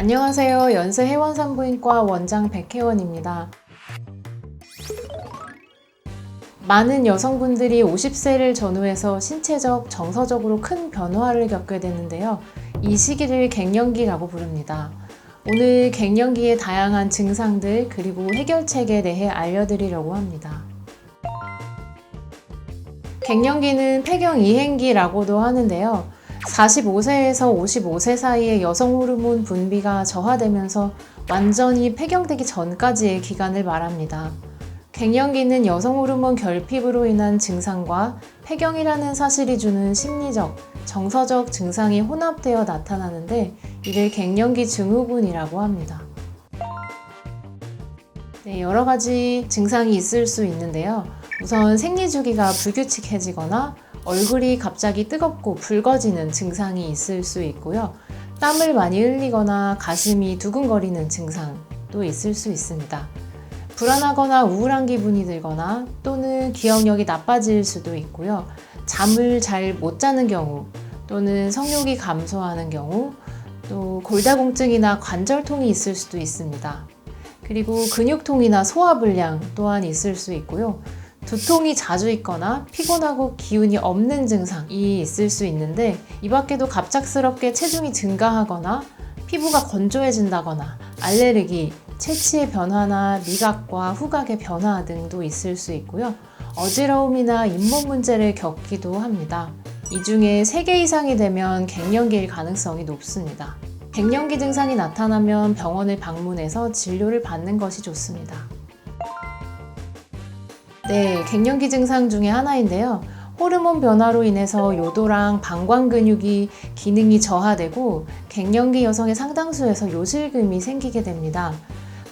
안녕하세요. 연세 해원산부인과 원장 백혜원입니다. 많은 여성분들이 50세를 전후해서 신체적, 정서적으로 큰 변화를 겪게 되는데요. 이 시기를 갱년기라고 부릅니다. 오늘 갱년기의 다양한 증상들 그리고 해결책에 대해 알려드리려고 합니다. 갱년기는 폐경 이행기라고도 하는데요. 45세에서 55세 사이에 여성 호르몬 분비가 저하되면서 완전히 폐경되기 전까지의 기간을 말합니다. 갱년기는 여성 호르몬 결핍으로 인한 증상과 폐경이라는 사실이 주는 심리적, 정서적 증상이 혼합되어 나타나는데 이를 갱년기 증후군이라고 합니다. 네, 여러 가지 증상이 있을 수 있는데요. 우선 생리 주기가 불규칙해지거나 얼굴이 갑자기 뜨겁고 붉어지는 증상이 있을 수 있고요. 땀을 많이 흘리거나 가슴이 두근거리는 증상도 있을 수 있습니다. 불안하거나 우울한 기분이 들거나 또는 기억력이 나빠질 수도 있고요. 잠을 잘 못 자는 경우 또는 성욕이 감소하는 경우 또 골다공증이나 관절통이 있을 수도 있습니다. 그리고 근육통이나 소화불량 또한 있을 수 있고요. 두통이 자주 있거나 피곤하고 기운이 없는 증상이 있을 수 있는데 이 밖에도 갑작스럽게 체중이 증가하거나 피부가 건조해진다거나 알레르기, 체취의 변화나 미각과 후각의 변화 등도 있을 수 있고요. 어지러움이나 잇몸 문제를 겪기도 합니다. 이 중에 3개 이상이 되면 갱년기일 가능성이 높습니다. 갱년기 증상이 나타나면 병원을 방문해서 진료를 받는 것이 좋습니다. 네, 갱년기 증상 중에 하나인데요. 호르몬 변화로 인해서 요도랑 방광 근육이 기능이 저하되고 갱년기 여성의 상당수에서 요실금이 생기게 됩니다.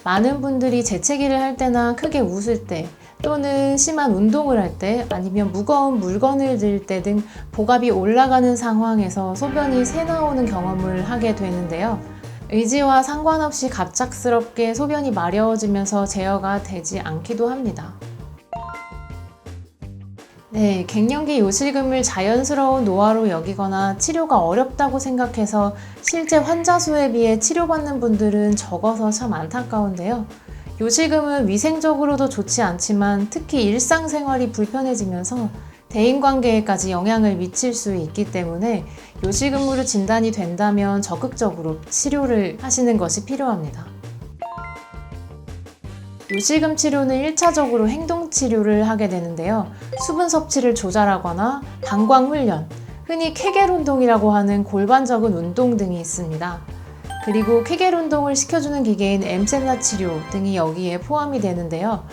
많은 분들이 재채기를 할 때나 크게 웃을 때 또는 심한 운동을 할 때 아니면 무거운 물건을 들 때 등 복압이 올라가는 상황에서 소변이 새 나오는 경험을 하게 되는데요. 의지와 상관없이 갑작스럽게 소변이 마려워지면서 제어가 되지 않기도 합니다. 네, 갱년기 요실금을 자연스러운 노화로 여기거나 치료가 어렵다고 생각해서 실제 환자 수에 비해 치료받는 분들은 적어서 참 안타까운데요. 요실금은 위생적으로도 좋지 않지만 특히 일상생활이 불편해지면서 대인관계에까지 영향을 미칠 수 있기 때문에 요실금으로 진단이 된다면 적극적으로 치료를 하시는 것이 필요합니다. 요실금 치료는 1차적으로 행동 치료를 하게 되는데요. 수분 섭취를 조절하거나 방광 훈련, 흔히 케겔 운동이라고 하는 골반적인 운동 등이 있습니다. 그리고 케겔 운동을 시켜주는 기계인 엠셀라 치료 등이 여기에 포함이 되는데요.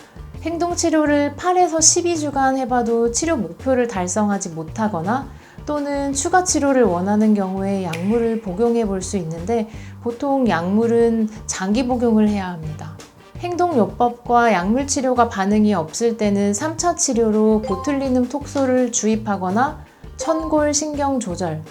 행동 치료를 8에서 12주간 해봐도 치료 목표를 달성하지 못하거나 또는 추가 치료를 원하는 경우에 약물을 복용해 볼 수 있는데 보통 약물은 장기 복용을 해야 합니다. 행동요법과 약물 치료가 반응이 없을 때는 3차 치료로 보툴리눔 톡소를 주입하거나 천골 신경 조절,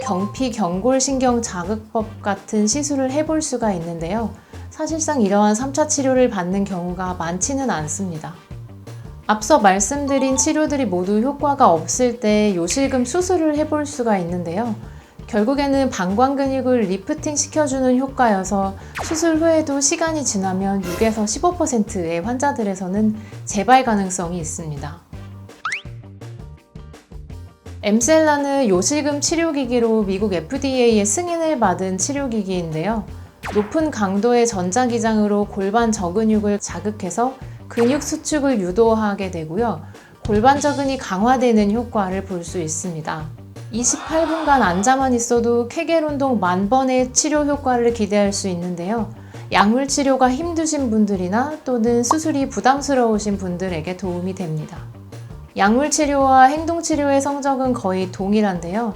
경피 경골 신경 자극법 같은 시술을 해볼 수가 있는데요. 사실상 이러한 3차 치료를 받는 경우가 많지는 않습니다. 앞서 말씀드린 치료들이 모두 효과가 없을 때 요실금 수술을 해볼 수가 있는데요. 결국에는 방광 근육을 리프팅 시켜주는 효과여서 수술 후에도 시간이 지나면 6에서 15%의 환자들에서는 재발 가능성이 있습니다. 엠셀라는 요실금 치료기기로 미국 FDA의 승인을 받은 치료기기인데요. 높은 강도의 전자기장으로 골반 저근육을 자극해서 근육 수축을 유도하게 되고요. 골반 저근이 강화되는 효과를 볼 수 있습니다. 28분간 앉아만 있어도 케겔 운동 만 번의 치료 효과를 기대할 수 있는데요. 약물 치료가 힘드신 분들이나 또는 수술이 부담스러우신 분들에게 도움이 됩니다. 약물 치료와 행동 치료의 성적은 거의 동일한데요.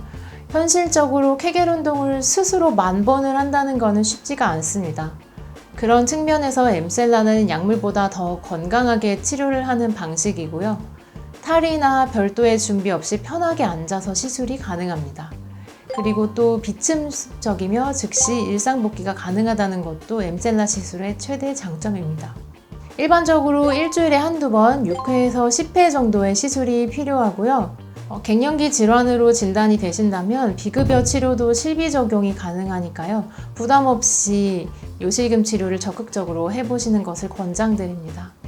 현실적으로 케겔 운동을 스스로 만 번을 한다는 것은 쉽지가 않습니다. 그런 측면에서 엠셀라는 약물보다 더 건강하게 치료를 하는 방식이고요. 탈이나 별도의 준비 없이 편하게 앉아서 시술이 가능합니다. 그리고 또 비침적이며 즉시 일상 복귀가 가능하다는 것도 엠셀라 시술의 최대 장점입니다. 일반적으로 일주일에 한두 번 6회에서 10회 정도의 시술이 필요하고요. 어, 갱년기 질환으로 진단이 되신다면 비급여 치료도 실비 적용이 가능하니까요. 부담 없이 요실금 치료를 적극적으로 해보시는 것을 권장드립니다.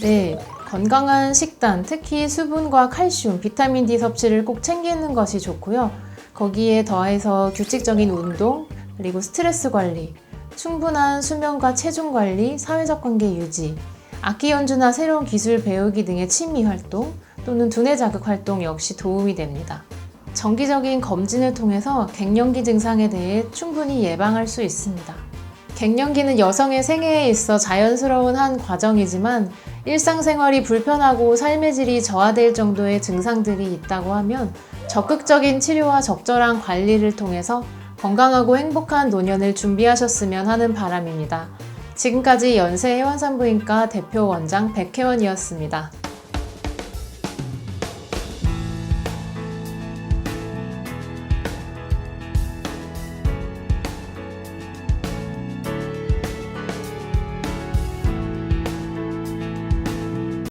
네, 건강한 식단, 특히 수분과 칼슘, 비타민 D 섭취를 꼭 챙기는 것이 좋고요. 거기에 더해서 규칙적인 운동, 그리고 스트레스 관리, 충분한 수면과 체중 관리, 사회적 관계 유지, 악기 연주나 새로운 기술 배우기 등의 취미 활동 또는 두뇌 자극 활동 역시 도움이 됩니다. 정기적인 검진을 통해서 갱년기 증상에 대해 충분히 예방할 수 있습니다. 갱년기는 여성의 생애에 있어 자연스러운 한 과정이지만 일상생활이 불편하고 삶의 질이 저하될 정도의 증상들이 있다고 하면 적극적인 치료와 적절한 관리를 통해서 건강하고 행복한 노년을 준비하셨으면 하는 바람입니다. 지금까지 연세 해완산부인과 대표 원장 백혜원이었습니다.